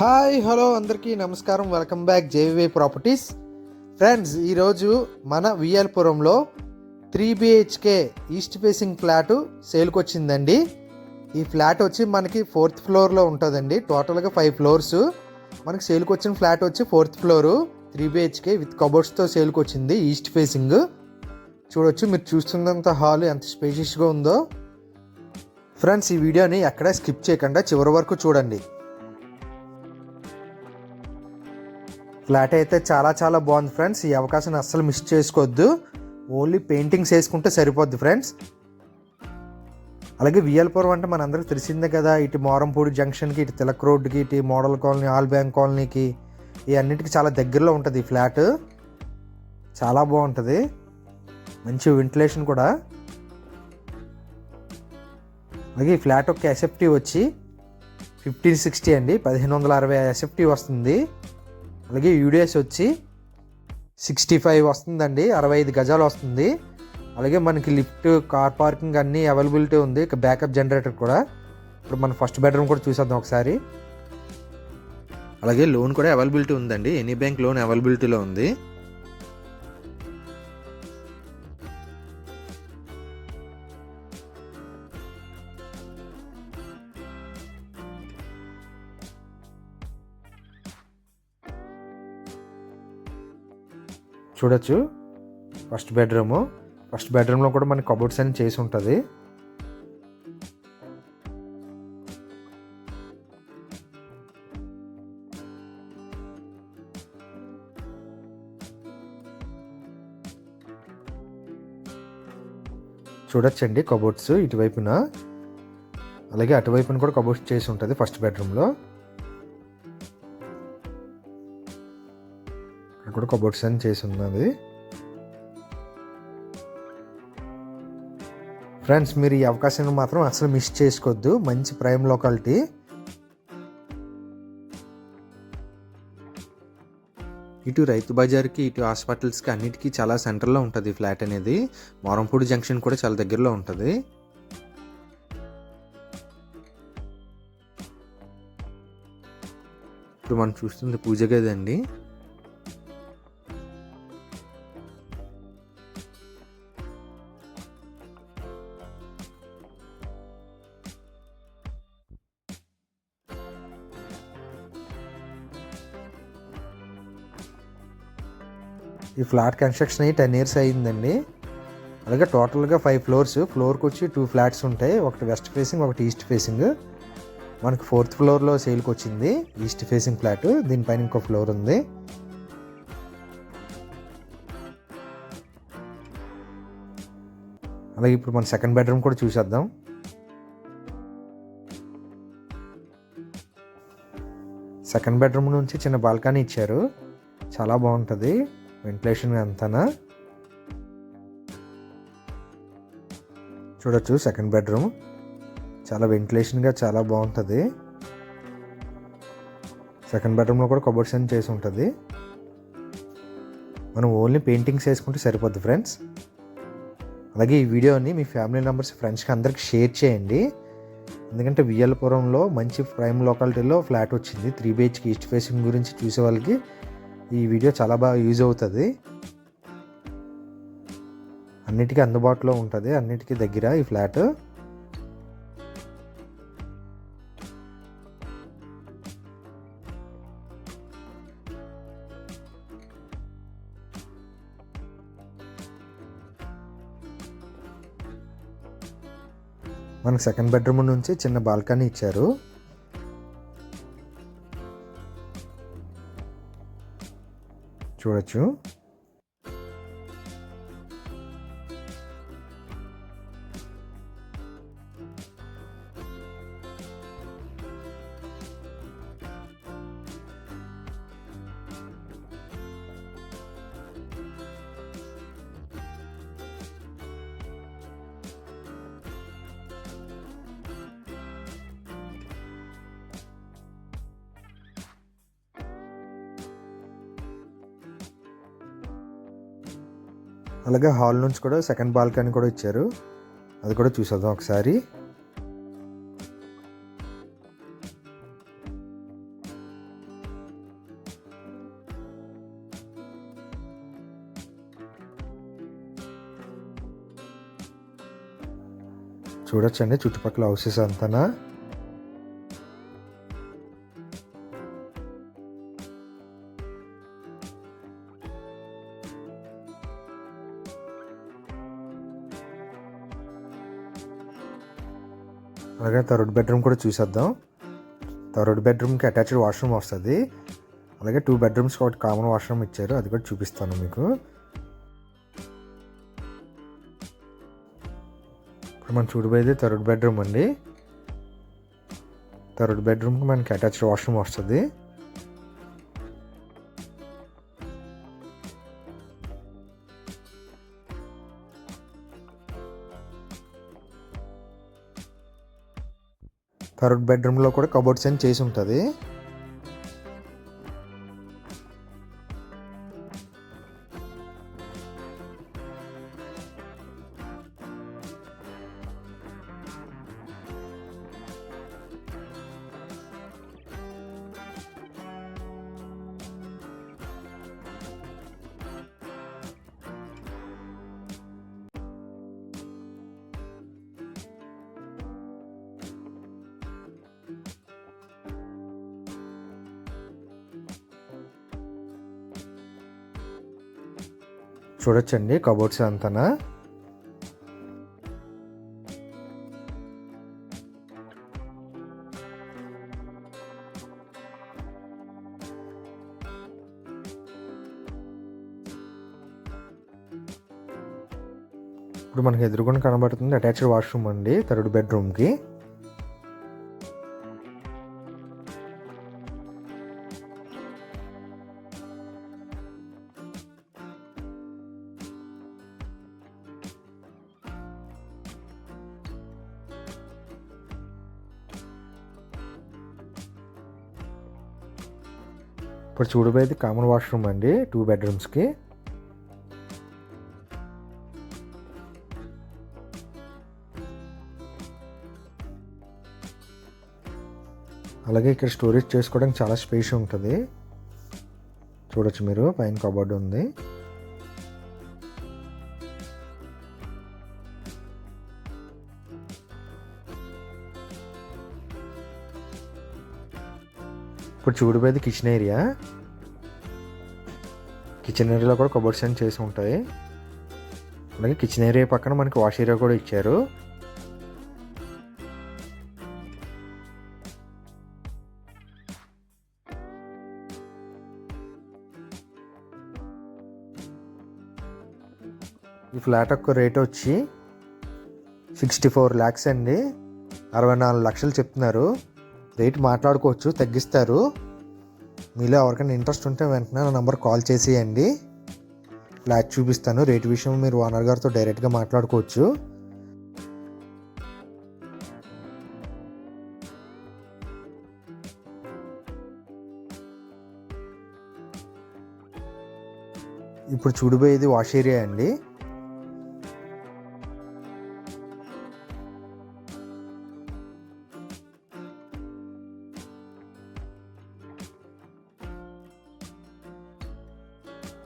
Hi hello అందరికీ నమస్కారం. Welcome back JV properties. Friends ఈరోజు మన విఎల్పురంలో three BHK east facing flat సేల్కి వచ్చిందండి ఈ ఫ్లాట్ వచ్చి మనకి ఫోర్త్ ఫ్లోర్లో ఉంటుందండి. టోటల్గా ఫైవ్ ఫ్లోర్స్. మనకి సేల్కి వచ్చిన ఫ్లాట్ వచ్చి fourth floor. Three BHK with కబోర్డ్స్తో సేల్కి వచ్చింది ఈస్ట్ ఫేసింగ్. చూడొచ్చు మీరు చూస్తున్నంత హాల్ ఎంత స్పేషియస్గా ఉందో. ఫ్రెండ్స్ ఈ వీడియోని ఎక్కడ స్కిప్ చేయకుండా చివరి వరకు చూడండి. ఫ్లాట్ అయితే చాలా చాలా బాగుంది ఫ్రెండ్స్. ఈ అవకాశాన్ని అస్సలు మిస్ చేసుకోవద్దు. ఓన్లీ పెయింటింగ్స్ వేసుకుంటే సరిపోద్ది ఫ్రెండ్స్. అలాగే విఎల్పురం అంటే మనందరికీ తెలిసిందే కదా ఇటు మోరంపూడి జంక్షన్కి ఇటు తిలక్ రోడ్డుకి ఇటు మోడల్ కాలనీ ఆల్ బ్యాంక్ కాలనీకి ఈ అన్నిటికీ చాలా దగ్గరలో ఉంటుంది ఈ ఫ్లాట్. చాలా బాగుంటుంది. మంచి వెంటిలేషన్ కూడా. అలాగే ఈ ఫ్లాట్ ఒక ఎస్ఎఫ్టీ వచ్చి ఫిఫ్టీన్ సిక్స్టీ అండి. పదిహేను వందల అరవై ఎస్ఎఫ్టీ వస్తుంది. అలాగే యూడిఎస్ వచ్చి సిక్స్టీ ఫైవ్ వస్తుందండి అరవై ఐదు గజాలు వస్తుంది. అలాగే మనకి లిఫ్ట్ కార్ పార్కింగ్ అన్నీ అవైలబిలిటీ ఉంది ఇక బ్యాకప్ జనరేటర్ కూడా. ఇప్పుడు మన ఫస్ట్ బెడ్రూమ్ కూడా చూసేద్దాం ఒకసారి. అలాగే లోన్ కూడా అవైలబిలిటీ ఉందండి ఎనీ బ్యాంక్ లోన్ అవైలబిలిటీలో ఉంది. చూడొచ్చు. ఫస్ట్ బెడ్రూము ఫస్ట్ బెడ్రూమ్లో కూడా మనకి కబోర్డ్స్ అని చేసి ఉంటుంది. చూడొచ్చండి కబోర్డ్స్ ఇటువైపున. అలాగే అటువైపున కూడా కబోర్డ్స్ చేసి ఉంటుంది ఫస్ట్ బెడ్రూమ్లో కూడా కబోర్డ్స్ అని చేసి ఉన్నది. ఫ్రెండ్స్ మీరు ఈ అవకాశాన్ని మాత్రం అసలు మిస్ చేసుకోవద్దు. మంచి ప్రైమ్ లోకాలిటీ. ఇటు రైతు బజార్కి ఇటు హాస్పిటల్స్కి అన్నిటికీ చాలా సెంటర్లో ఉంటుంది ఫ్లాట్ అనేది. మోరంపూడి జంక్షన్ కూడా చాలా దగ్గరలో ఉంటుంది. ఇప్పుడు మనం చూస్తుంది పూజ గది అండి. ఈ ఫ్లాట్ కన్స్ట్రక్షన్ అయ్యి టెన్ ఇయర్స్ అయ్యిందండి. అలాగే టోటల్గా ఫైవ్ ఫ్లోర్స్. ఫ్లోర్కి వచ్చి టూ ఫ్లాట్స్ ఉంటాయి. ఒకటి వెస్ట్ ఫేసింగ్ ఒకటి ఈస్ట్ ఫేసింగ్. మనకి ఫోర్త్ ఫ్లోర్లో సేల్కి వచ్చింది. East facing flat. దీనిపైన ఇంకో ఫ్లోర్ ఉంది. అలాగే ఇప్పుడు మన సెకండ్ బెడ్రూమ్ కూడా చూసేద్దాం. సెకండ్ బెడ్రూమ్ నుంచి చిన్న బాల్కనీ ఇచ్చారు. చాలా బాగుంటుంది. వెంటిలేషన్ అంతనా? చూడొచ్చు సెకండ్ బెడ్రూమ్ చాలా వెంటిలేషన్గా చాలా బాగుంటుంది. సెకండ్ బెడ్రూమ్లో కూడా కబోర్డ్స్ అని చేసి ఉంటుంది. మనం ఓన్లీ పెయింటింగ్స్ వేసుకుంటే సరిపోద్ది ఫ్రెండ్స్ అలాగే ఈ వీడియోని మీ ఫ్యామిలీ మెంబర్స్ ఫ్రెండ్స్కి అందరికి షేర్ చేయండి. ఎందుకంటే విఎల్పురంలో మంచి ప్రైమ్ లొకాలిటీలో ఫ్లాట్ వచ్చింది. త్రీ బిహెచ్కి ఈస్ట్ ఫేసింగ్ గురించి చూసే వాళ్ళకి ఈ వీడియో చాలా బాగా యూజ్ అవుతుంది. అన్నిటికీ అందుబాటులో ఉంటుంది. అన్నిటికీ దగ్గర ఈ ఫ్లాట్. మనకు సెకండ్ బెడ్రూమ్ నుంచి చిన్న బాల్కనీ ఇచ్చారు. చూడొచ్చు అలాగే హాల్ నుంచి కూడా సెకండ్ బాల్కనీ కూడా ఇచ్చారు. అది కూడా చూసేద్దాం ఒకసారి. చూడొచ్చండి చుట్టుపక్కల హౌసెస్ అంతనా? అలాగే థర్డ్ బెడ్రూమ్ కూడా చూసేద్దాం. థర్డ్ బెడ్రూమ్కి అటాచ్డ్ వాష్రూమ్ వస్తుంది. అలాగే టూ బెడ్రూమ్స్కి ఒకటి కామన్ వాష్రూమ్ ఇచ్చారు. అది కూడా చూపిస్తాను మీకు. ఇప్పుడు మనం చూడబోయేది థర్డ్ బెడ్రూమ్ అండి. థర్డ్ బెడ్రూమ్కి మనకి అటాచ్డ్ వాష్రూమ్ వస్తుంది. థర్డ్ బెడ్రూమ్లో కూడా కబోర్డ్స్ అని చేసి ఉంటుంది. చూడొచ్చండి కబోర్డ్స్ అంతనా? ఇప్పుడు మనకి ఎదురుకుండా కనబడుతుంది అటాచ్డ్ వాష్రూమ్ అండి థర్డ్ బెడ్రూమ్కి. ఇప్పుడు చూడబోయేది కామన్ వాష్రూమ్ అండి టూ బెడ్రూమ్స్కి అలాగే ఇక్కడ స్టోరేజ్ చేసుకోవడానికి చాలా స్పేస్ ఉంటుంది. చూడొచ్చు మీరు పైన కబోర్డ్ ఉంది. ఇప్పుడు చూడబోయేది కిచెన్ ఏరియా కిచెన్ ఏరియాలో కూడా కబోర్డ్స్ అని చేసి ఉంటాయి. అలాగే కిచెన్ ఏరియా పక్కన మనకి వాష్ ఏరియా కూడా ఇచ్చారు. ఈ ఫ్లాట్ యొక్క రేట్ వచ్చి సిక్స్టీ ఫోర్ ల్యాక్స్ అండి. అరవై నాలుగు లక్షలు చెప్తున్నారు. రేట్ మాట్లాడుకోవచ్చు తగ్గిస్తారు. మీలో ఎవరికైనా ఇంట్రెస్ట్ ఉంటే వెంటనే నా నెంబర్ కాల్ చేసేయండి. ఫ్లాట్ చూపిస్తాను రేట్ విషయం మీరు ఓనర్ గారితో డైరెక్ట్గా మాట్లాడుకోవచ్చు. ఇప్పుడు చూడబోయేది వాష్ ఏరియా అండి.